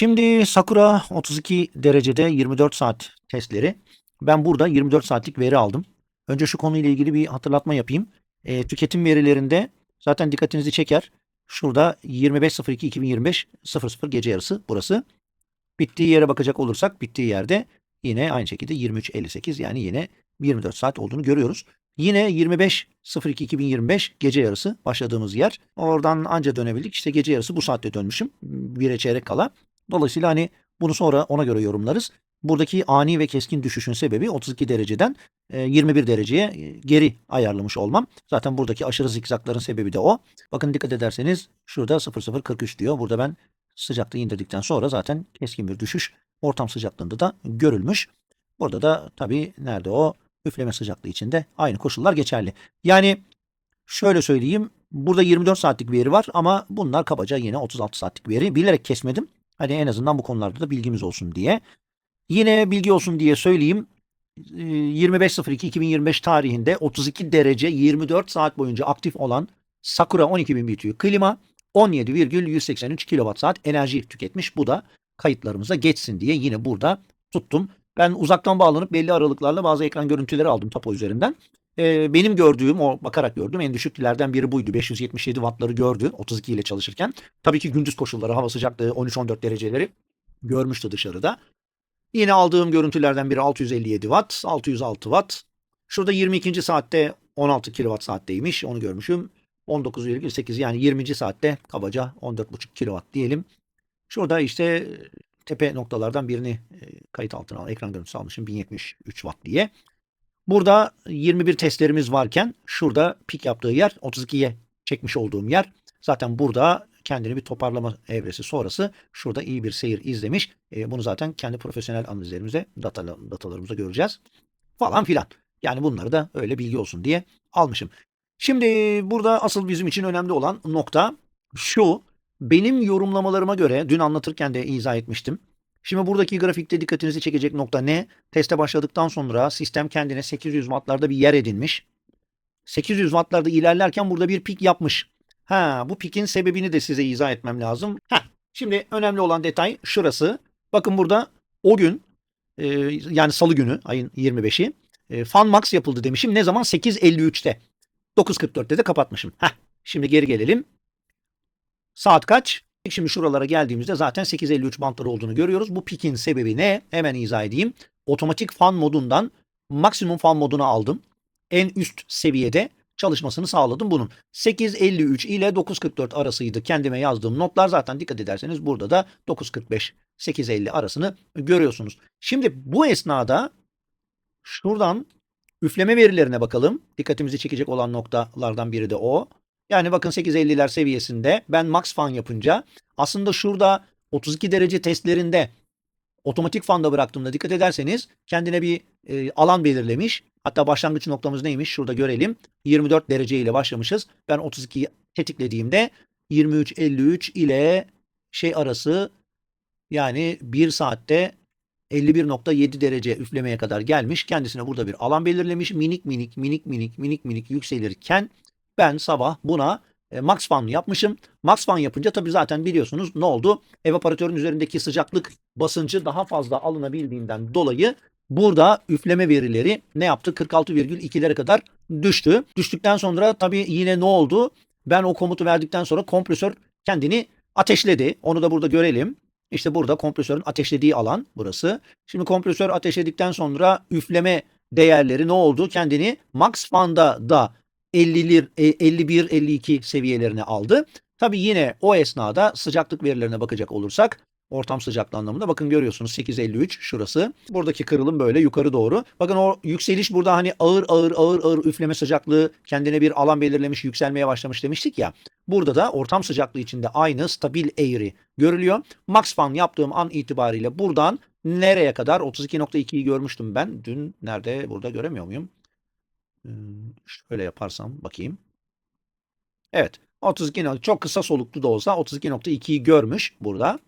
Şimdi Sakura 32 derecede 24 saat testleri. Ben burada 24 saatlik veri aldım. Önce şu konuyla ilgili bir hatırlatma yapayım. E, tüketim verilerinde zaten dikkatinizi çeker. Şurada 25.02.2025 00 gece yarısı burası. Bittiği yere bakacak olursak bittiği yerde yine aynı şekilde 23.58 yani yine 24 saat olduğunu görüyoruz. Yine 25.02.2025 gece yarısı başladığımız yer. Oradan anca dönebildik. İşte gece yarısı bu saatte dönmüşüm. Bire çeyrek kala. Dolayısıyla hani bunu sonra ona göre yorumlarız. Buradaki ani ve keskin düşüşün sebebi 32 dereceden e, 21 dereceye e, geri ayarlamış olmam. Zaten buradaki aşırı zikzakların sebebi de o. Bakın dikkat ederseniz şurada 0043 diyor. Burada ben sıcaklığı indirdikten sonra zaten keskin bir düşüş ortam sıcaklığında da görülmüş. Burada da tabii nerede o? Üfleme sıcaklığı içinde aynı koşullar geçerli. Yani şöyle söyleyeyim. Burada 24 saatlik veri var ama bunlar kabaca yine 36 saatlik veri. Bilerek kesmedim. Hani en azından bu konularda da bilgimiz olsun diye. Yine bilgi olsun diye söyleyeyim. Ee, 25.02.2025 tarihinde 32 derece 24 saat boyunca aktif olan Sakura 12.000 BTU klima 17,183 kWh enerji tüketmiş. Bu da kayıtlarımıza geçsin diye yine burada tuttum. Ben uzaktan bağlanıp belli aralıklarla bazı ekran görüntüleri aldım tapo üzerinden. Ee, benim gördüğüm, o bakarak gördüğüm en düşüklerden biri buydu. 577 wattları gördü 32 ile çalışırken. Tabii ki gündüz koşulları, hava sıcaklığı 13-14 dereceleri görmüştü dışarıda. Yine aldığım görüntülerden biri 657 watt, 606 watt. Şurada 22. saatte 16 kilowatt saatteymiş. Onu görmüşüm. 19,8 yani 20. saatte kabaca 14,5 kilowatt diyelim. Şurada işte tepe noktalardan birini e, kayıt altına al, ekran görüntüsü almışım 1073 watt diye. Burada 21 testlerimiz varken şurada pik yaptığı yer 32'ye çekmiş olduğum yer. Zaten burada kendini bir toparlama evresi sonrası şurada iyi bir seyir izlemiş. E, bunu zaten kendi profesyonel analizlerimize, data, datalarımıza göreceğiz. Falan filan. Yani bunları da öyle bilgi olsun diye almışım. Şimdi burada asıl bizim için önemli olan nokta şu. Benim yorumlamalarıma göre dün anlatırken de izah etmiştim. Şimdi buradaki grafikte dikkatinizi çekecek nokta ne? Teste başladıktan sonra sistem kendine 800 wattlarda bir yer edinmiş. 800 wattlarda ilerlerken burada bir pik yapmış. Ha, bu pikin sebebini de size izah etmem lazım. Ha, şimdi önemli olan detay şurası. Bakın burada o gün e, yani salı günü ayın 25'i e, Fan Max yapıldı demişim. Ne zaman? 8.53'te. 9.44'te de kapatmışım. Heh, şimdi geri gelelim. Saat kaç? Şimdi şuralara geldiğimizde zaten 8.53 bantları olduğunu görüyoruz. Bu pikin sebebi ne? Hemen izah edeyim. Otomatik fan modundan maksimum fan moduna aldım. En üst seviyede çalışmasını sağladım bunun. 8.53 ile 9.44 arasıydı kendime yazdığım notlar. Zaten dikkat ederseniz burada da 9.45 8.50 arasını görüyorsunuz. Şimdi bu esnada şuradan üfleme verilerine bakalım. Dikkatimizi çekecek olan noktalardan biri de o. Yani bakın 8.50'ler seviyesinde ben max fan yapınca aslında şurada 32 derece testlerinde otomatik fanda bıraktığımda dikkat ederseniz kendine bir e, alan belirlemiş. Hatta başlangıç noktamız neymiş? Şurada görelim. 24 derece ile başlamışız. Ben 32'yi tetiklediğimde 23.53 ile şey arası yani 1 saatte 51.7 derece üflemeye kadar gelmiş. Kendisine burada bir alan belirlemiş. Minik minik minik minik minik minik yükselirken ben sabah buna e, max fan yapmışım. Max fan yapınca tabii zaten biliyorsunuz ne oldu? Evaporatörün üzerindeki sıcaklık basıncı daha fazla alınabildiğinden dolayı burada üfleme verileri ne yaptı? 46,2'lere kadar düştü. Düştükten sonra tabii yine ne oldu? Ben o komutu verdikten sonra kompresör kendini ateşledi. Onu da burada görelim. İşte burada kompresörün ateşlediği alan burası. Şimdi kompresör ateşledikten sonra üfleme değerleri ne oldu? Kendini max fanda da 50'lir, 51-52 seviyelerini aldı. Tabi yine o esnada sıcaklık verilerine bakacak olursak ortam sıcaklığı anlamında bakın görüyorsunuz 8.53 şurası. Buradaki kırılım böyle yukarı doğru. Bakın o yükseliş burada hani ağır ağır ağır ağır üfleme sıcaklığı kendine bir alan belirlemiş yükselmeye başlamış demiştik ya. Burada da ortam sıcaklığı içinde aynı stabil eğri görülüyor. Max fan yaptığım an itibariyle buradan nereye kadar 32.2'yi görmüştüm ben. Dün nerede burada göremiyor muyum? Şöyle yaparsam bakayım. Evet. 32 çok kısa soluklu da olsa 32.2'yi görmüş burada.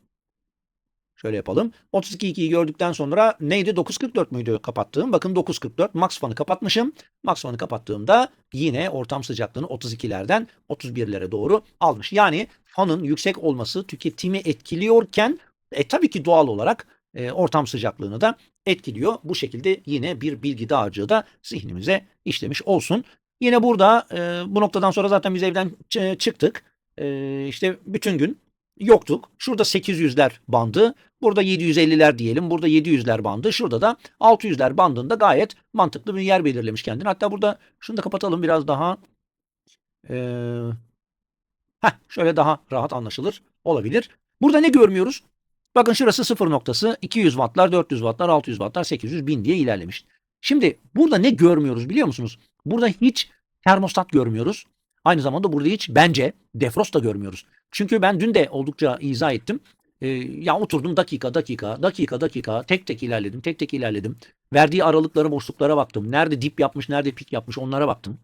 Şöyle yapalım. 32.2'yi gördükten sonra neydi? 9.44 müydü kapattığım? Bakın 9.44 max fanı kapatmışım. Max fanı kapattığımda yine ortam sıcaklığını 32'lerden 31'lere doğru almış. Yani fanın yüksek olması tüketimi etkiliyorken E tabii ki doğal olarak e, ortam sıcaklığını da etkiliyor. Bu şekilde yine bir bilgi dağarcığı da zihnimize işlemiş olsun. Yine burada e, bu noktadan sonra zaten biz evden çıktık. E, işte bütün gün yoktuk. Şurada 800'ler bandı. Burada 750'ler diyelim. Burada 700'ler bandı. Şurada da 600'ler bandında gayet mantıklı bir yer belirlemiş kendine. Hatta burada şunu da kapatalım biraz daha. Ee, heh, şöyle daha rahat anlaşılır olabilir. Burada ne görmüyoruz? Bakın şurası sıfır noktası 200 wattlar, 400 wattlar, 600 wattlar, 800, 1000 diye ilerlemiş. Şimdi burada ne görmüyoruz biliyor musunuz? Burada hiç termostat görmüyoruz. Aynı zamanda burada hiç bence defrost da görmüyoruz. Çünkü ben dün de oldukça izah ettim. Ee, ya oturdum dakika dakika dakika dakika tek tek ilerledim tek tek ilerledim. Verdiği aralıklara boşluklara baktım. Nerede dip yapmış nerede pik yapmış onlara baktım.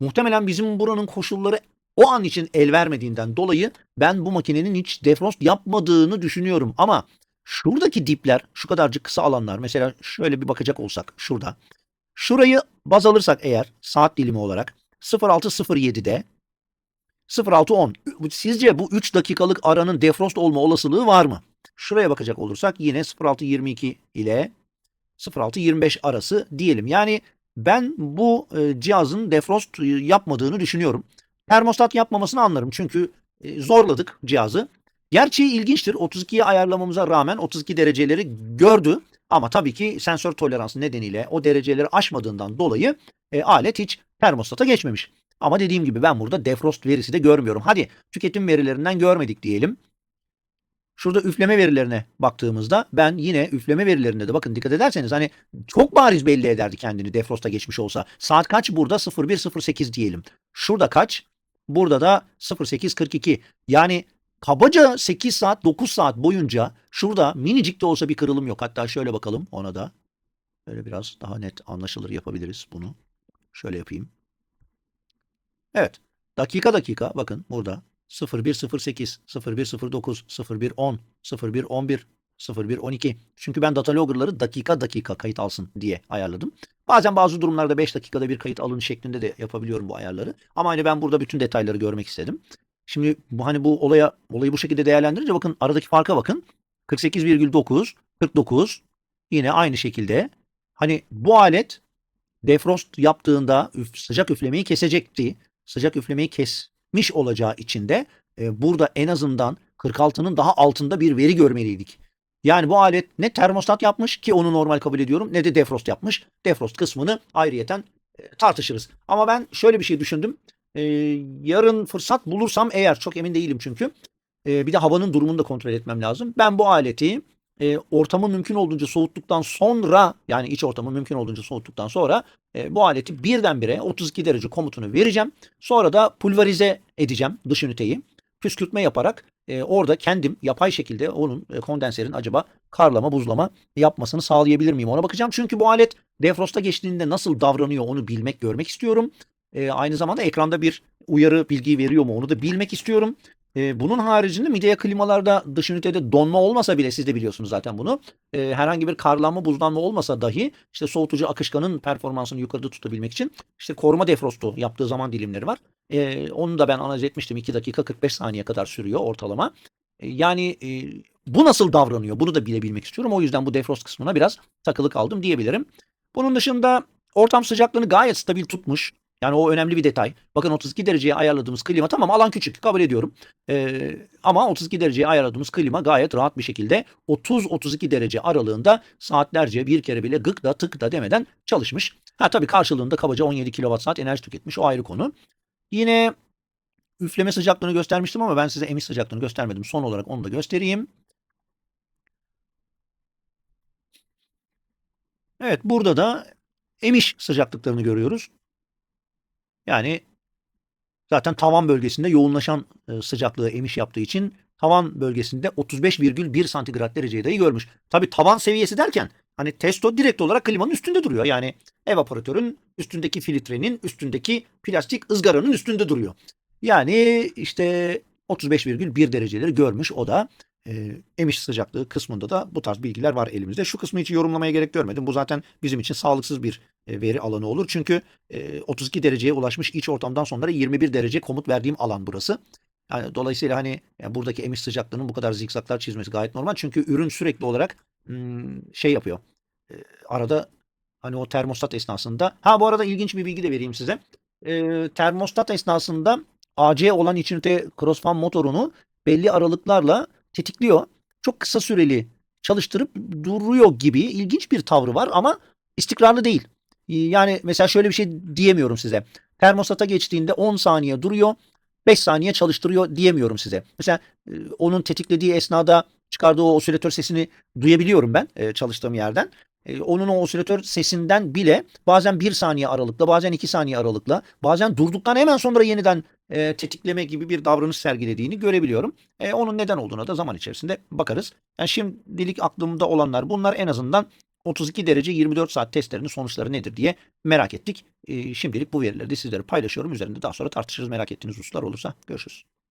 Muhtemelen bizim buranın koşulları o an için el vermediğinden dolayı ben bu makinenin hiç defrost yapmadığını düşünüyorum. Ama şuradaki dipler şu kadarcık kısa alanlar mesela şöyle bir bakacak olsak şurada. Şurayı baz alırsak eğer saat dilimi olarak 06.07'de 06.10 sizce bu 3 dakikalık aranın defrost olma olasılığı var mı? Şuraya bakacak olursak yine 06.22 ile 06.25 arası diyelim. Yani ben bu e, cihazın defrost e, yapmadığını düşünüyorum. Termostat yapmamasını anlarım çünkü e, zorladık cihazı. Gerçi ilginçtir 32'ye ayarlamamıza rağmen 32 dereceleri gördü. Ama tabii ki sensör toleransı nedeniyle o dereceleri aşmadığından dolayı e, alet hiç termostata geçmemiş. Ama dediğim gibi ben burada defrost verisi de görmüyorum. Hadi tüketim verilerinden görmedik diyelim. Şurada üfleme verilerine baktığımızda ben yine üfleme verilerinde de bakın dikkat ederseniz hani çok bariz belli ederdi kendini defrosta geçmiş olsa. Saat kaç burada? 01.08 diyelim. Şurada kaç? Burada da 08.42. Yani kabaca 8 saat 9 saat boyunca şurada minicik de olsa bir kırılım yok. Hatta şöyle bakalım ona da. Böyle biraz daha net anlaşılır yapabiliriz bunu. Şöyle yapayım. Evet. Dakika dakika bakın burada 0108, 0109, 0110, 0111, 0112. Çünkü ben data logger'ları dakika dakika kayıt alsın diye ayarladım. Bazen bazı durumlarda 5 dakikada bir kayıt alın şeklinde de yapabiliyorum bu ayarları. Ama hani ben burada bütün detayları görmek istedim. Şimdi bu hani bu olaya olayı bu şekilde değerlendirince bakın aradaki farka bakın. 48,9, 49 yine aynı şekilde. Hani bu alet defrost yaptığında üf, sıcak üflemeyi kesecekti. Sıcak üflemeyi kesmiş olacağı için de e, burada en azından 46'nın daha altında bir veri görmeliydik. Yani bu alet ne termostat yapmış ki onu normal kabul ediyorum ne de defrost yapmış. Defrost kısmını ayrıyeten e, tartışırız. Ama ben şöyle bir şey düşündüm. E, yarın fırsat bulursam eğer çok emin değilim çünkü e, bir de havanın durumunu da kontrol etmem lazım. Ben bu aleti e, ortamı mümkün olduğunca soğuttuktan sonra yani iç ortamı mümkün olduğunca soğuttuktan sonra e, bu aleti birdenbire 32 derece komutunu vereceğim. Sonra da pulverize edeceğim dış üniteyi. Püskürtme yaparak e, orada kendim yapay şekilde onun e, kondenserin acaba karlama buzlama yapmasını sağlayabilir miyim ona bakacağım. Çünkü bu alet defrosta geçtiğinde nasıl davranıyor onu bilmek görmek istiyorum. E, aynı zamanda ekranda bir uyarı bilgi veriyor mu onu da bilmek istiyorum. E, bunun haricinde midye klimalarda dış ünitede donma olmasa bile siz de biliyorsunuz zaten bunu. E, herhangi bir karlanma buzlanma olmasa dahi işte soğutucu akışkanın performansını yukarıda tutabilmek için işte koruma defrostu yaptığı zaman dilimleri var. E, onu da ben analiz etmiştim 2 dakika 45 saniye kadar sürüyor ortalama. E, yani e, bu nasıl davranıyor bunu da bilebilmek istiyorum. O yüzden bu defrost kısmına biraz takılı kaldım diyebilirim. Bunun dışında ortam sıcaklığını gayet stabil tutmuş. Yani o önemli bir detay. Bakın 32 dereceye ayarladığımız klima tamam alan küçük kabul ediyorum. Ee, ama 32 dereceye ayarladığımız klima gayet rahat bir şekilde 30-32 derece aralığında saatlerce bir kere bile gık da tık da demeden çalışmış. Ha tabii karşılığında kabaca 17 kWh enerji tüketmiş o ayrı konu. Yine üfleme sıcaklığını göstermiştim ama ben size emiş sıcaklığını göstermedim. Son olarak onu da göstereyim. Evet burada da emiş sıcaklıklarını görüyoruz. Yani zaten tavan bölgesinde yoğunlaşan e, sıcaklığı emiş yaptığı için tavan bölgesinde 35,1 santigrat dereceyi dahi görmüş. Tabii tavan seviyesi derken hani testo direkt olarak klimanın üstünde duruyor. Yani evaporatörün üstündeki filtrenin üstündeki plastik ızgaranın üstünde duruyor. Yani işte 35,1 dereceleri görmüş o da. E, emiş sıcaklığı kısmında da bu tarz bilgiler var elimizde. Şu kısmı hiç yorumlamaya gerek görmedim. Bu zaten bizim için sağlıksız bir e, veri alanı olur. Çünkü e, 32 dereceye ulaşmış iç ortamdan sonra 21 derece komut verdiğim alan burası. Yani dolayısıyla hani yani buradaki emiş sıcaklığının bu kadar zikzaklar çizmesi gayet normal. Çünkü ürün sürekli olarak hmm, şey yapıyor. E, arada hani o termostat esnasında. Ha bu arada ilginç bir bilgi de vereyim size. E, termostat esnasında AC olan içinde crossfan motorunu belli aralıklarla tetikliyor. Çok kısa süreli çalıştırıp duruyor gibi ilginç bir tavrı var ama istikrarlı değil. Ee, Yani mesela şöyle bir şey diyemiyorum size. Termostata geçtiğinde 10 saniye duruyor, 5 saniye çalıştırıyor diyemiyorum size. Mesela e, onun tetiklediği esnada çıkardığı o osilatör sesini duyabiliyorum ben e, çalıştığım yerden. E, Onun o osilatör sesinden bile bazen 1 saniye aralıkla, bazen 2 saniye aralıkla, bazen durduktan hemen sonra yeniden e, tetikleme gibi bir davranış sergilediğini görebiliyorum. E, onun neden olduğuna da zaman içerisinde bakarız. Yani şimdilik aklımda olanlar bunlar en azından 32 derece 24 saat testlerinin sonuçları nedir diye merak ettik. E, şimdilik bu verileri de sizlere paylaşıyorum. Üzerinde daha sonra tartışırız merak ettiğiniz hususlar olursa. Görüşürüz.